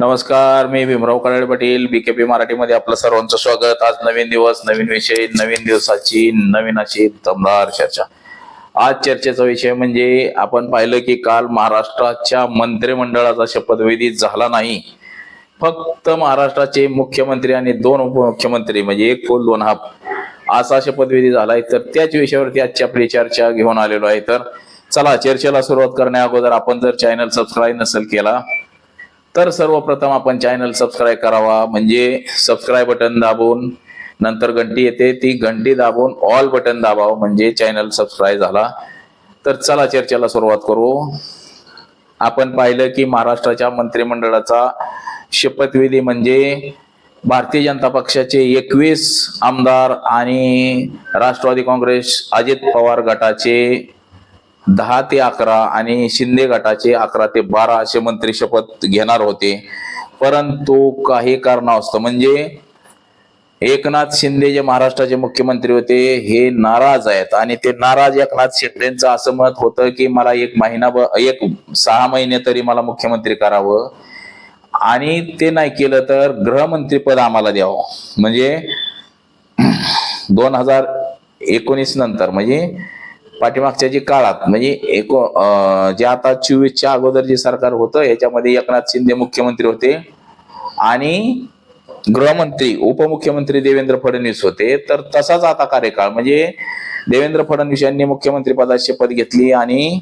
नमस्कार मी भीमराव कराड पाटील बीकेपी मराठीमध्ये आपलं सर्वांचं स्वागत. आज नवीन दिवस नवीन विषय नवीन दिवसाची नवीन अशी दमदार चर्चा. आज चर्चेचा विषय म्हणजे आपण पाहिलं की काल महाराष्ट्राच्या मंत्रिमंडळाचा शपथविधी झाला नाही. फक्त महाराष्ट्राचे मुख्यमंत्री आणि दोन उपमुख्यमंत्री म्हणजे एक फुल दोन हाफ असा शपथविधी झालाय. तर त्याच विषयावरती आजची आपली चर्चा घेऊन आलेलो आहे. तर चला चर्चेला सुरुवात करण्या अगोदर आपण जर चॅनल सबस्क्राईब नसेल केला तर सर्वप्रथम आपण चॅनल सबस्क्राईब करावा. म्हणजे सबस्क्राईब बटन दाबून नंतर घंटी येते. ती घंटी दाबून ऑल बटन दाबावं. म्हणजे चॅनल सबस्क्राईब झाला. तर चला चर्चेला सुरुवात करू. आपण पाहिलं की महाराष्ट्राच्या मंत्रिमंडळाचा शपथविधी म्हणजे भारतीय जनता पक्षाचे एकवीस आमदार आणि राष्ट्रवादी काँग्रेस अजित पवार गटाचे दहा ते अकरा आणि शिंदे गटाचे अकरा ते बारा असे मंत्री शपथ घेणार होते. परंतु काही कारणावस्त म्हणजे एकनाथ शिंदे जे महाराष्ट्राचे मुख्यमंत्री होते हे नाराज आहेत. आणि ते नाराज एकनाथ शिंदेचं असं मत होतं की मला एक महिना एक सहा महिने तरी मला मुख्यमंत्री करावं. आणि ते नाही केलं तर गृहमंत्रीपद आम्हाला द्यावं. म्हणजे दोन हजार एकोणीस नंतर म्हणजे पाठीमागच्या जी काळात म्हणजे एक जे आता चोवीसच्या अगोदर जे सरकार होतं याच्यामध्ये एकनाथ शिंदे मुख्यमंत्री होते आणि गृहमंत्री उपमुख्यमंत्री देवेंद्र फडणवीस होते. तर तसाच आता कार्यकाळ म्हणजे देवेंद्र फडणवीस यांनी मुख्यमंत्री पदाची शपथ घेतली आणि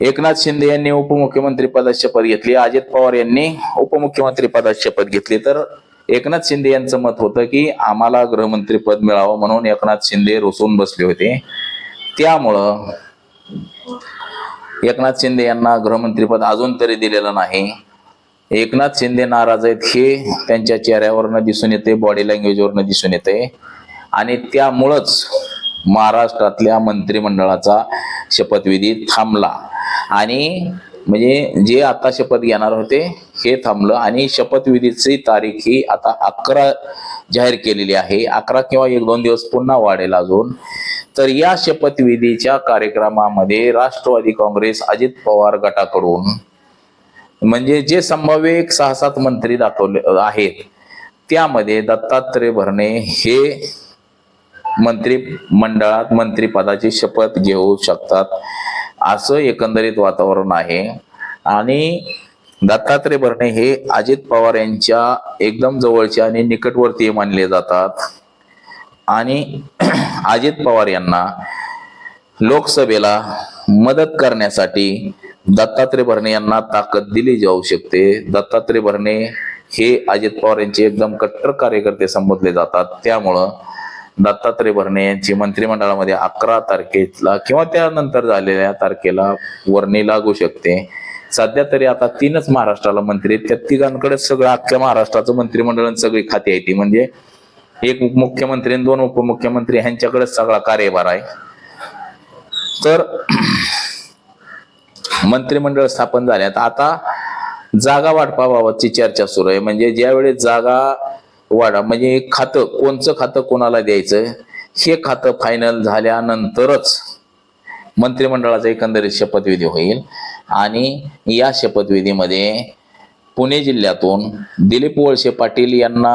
एकनाथ शिंदे यांनी उपमुख्यमंत्री पदाची शपथ घेतली. अजित पवार यांनी उपमुख्यमंत्री पदाची शपथ घेतली. तर एकनाथ शिंदे यांचं मत होतं की आम्हाला गृहमंत्री पद मिळावं म्हणून एकनाथ शिंदे रुसून बसले होते. त्यामुळं एकनाथ शिंदे यांना गृहमंत्रीपद अजून तरी दिलेलं नाही. एकनाथ शिंदे नाराज आहेत हे त्यांच्या चेहऱ्यावरनं दिसून येते बॉडी लँग्वेजवरनं दिसून येते. आणि त्यामुळंच महाराष्ट्रातल्या मंत्रिमंडळाचा शपथविधी थांबला. आणि म्हणजे जे आता शपथ घेणार होते हे थांबलं. आणि शपथविधीची तारीख ही आता अकरा जाहीर केलेली आहे. अकरा किंवा एक दोन दिवस पुन्हा वाढेल अजून. तर या शपथविधीच्या कार्यक्रमामध्ये राष्ट्रवादी काँग्रेस अजित पवार गटाकडून म्हणजे जे संभाव्य एक सहा सात मंत्री दाखवले आहेत त्यामध्ये दत्तात्रय भरणे हे मंत्री मंडळात मंत्रीपदाची शपथ घेऊ शकतात असं एकंदरीत वातावरण आहे. आणि दत्तात्रय भरणे हे अजित पवार यांच्या एकदम जवळचे आणि निकटवर्तीय मानले जातात. आणि अजित पवार यांना लोकसभेला मदत करण्यासाठी दत्तात्रय भरणे यांना ताकद दिली जाऊ शकते. दत्तात्रय भरणे हे अजित पवार यांचे एकदम कट्टर कार्यकर्ते संबोधले जातात. त्यामुळं दत्तात्रय भरणे यांची मंत्रिमंडळामध्ये अकरा तारखेला किंवा त्यानंतर झालेल्या तारखेला वर्णी लागू शकते. सध्या तरी आता तीनच महाराष्ट्राला मंत्री आहेत. त्या तिघांकडे सगळं अख्ख्या महाराष्ट्राचं मंत्रिमंडळ सगळी खाती आहे ती. म्हणजे एक मुख्यमंत्री आणि दोन उपमुख्यमंत्री ह्यांच्याकडेच सगळा कार्यभार आहे. तर मंत्रिमंडळ स्थापन झाल्यात. आता जागा वाटपाबाबतची चर्चा सुरू आहे. म्हणजे ज्यावेळेस जागा वाढा म्हणजे खातं कोणचं खातं कोणाला द्यायचं हे खातं फायनल झाल्यानंतरच मंत्रिमंडळाचा एकंदरीत शपथविधी होईल. आणि या शपथविधीमध्ये पुणे जिल्ह्यातून दिलीप वळसे पाटील यांना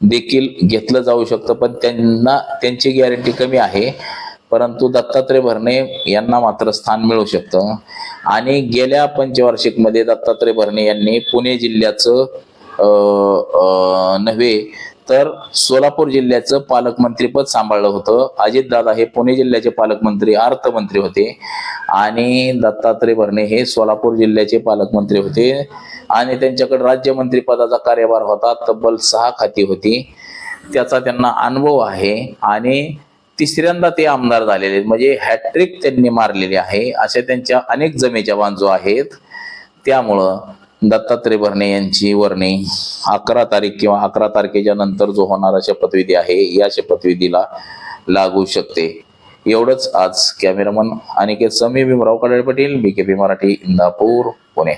देखील घेतलं जाऊ शकतं पण त्यांना त्यांची गॅरंटी कमी आहे. परंतु दत्तात्रय भरणे यांना मात्र स्थान मिळू शकतं. आणि गेल्या पंचवार्षिकमध्ये दत्तात्रय भरणे यांनी पुणे जिल्ह्याचं नव्हे तर सोलापूर जिल्ह्याचं पालकमंत्रीपद सांभाळलं होतं. अजितदादा हे पुणे जिल्ह्याचे पालकमंत्री अर्थमंत्री होते. आणि दत्तात्रय भरणे हे सोलापूर जिल्ह्याचे पालकमंत्री होते. आणि त्यांच्याकडे राज्यमंत्री पदाचा कार्यभार होता तब्बल सहा खाती होती. त्याचा त्यांना अनुभव आहे. आणि तिसऱ्यांदा ते आमदार झालेले आहेत. म्हणजे हॅट्रिक त्यांनी मारलेली आहे. अशा त्यांच्या अनेक जमेच्या जो आहेत. त्यामुळं दत्तात्रय भरणे यांची वर्णी अकरा तारीख किंवा अकरा तारखेच्या नंतर जो होणारा शपथविधी आहे या शपथविधीला लागू शकते. एवढंच आज कॅमेरामन अनिकेत समी भीमराव कडाळे पाटील पी मराठी इंदापूर पुणे.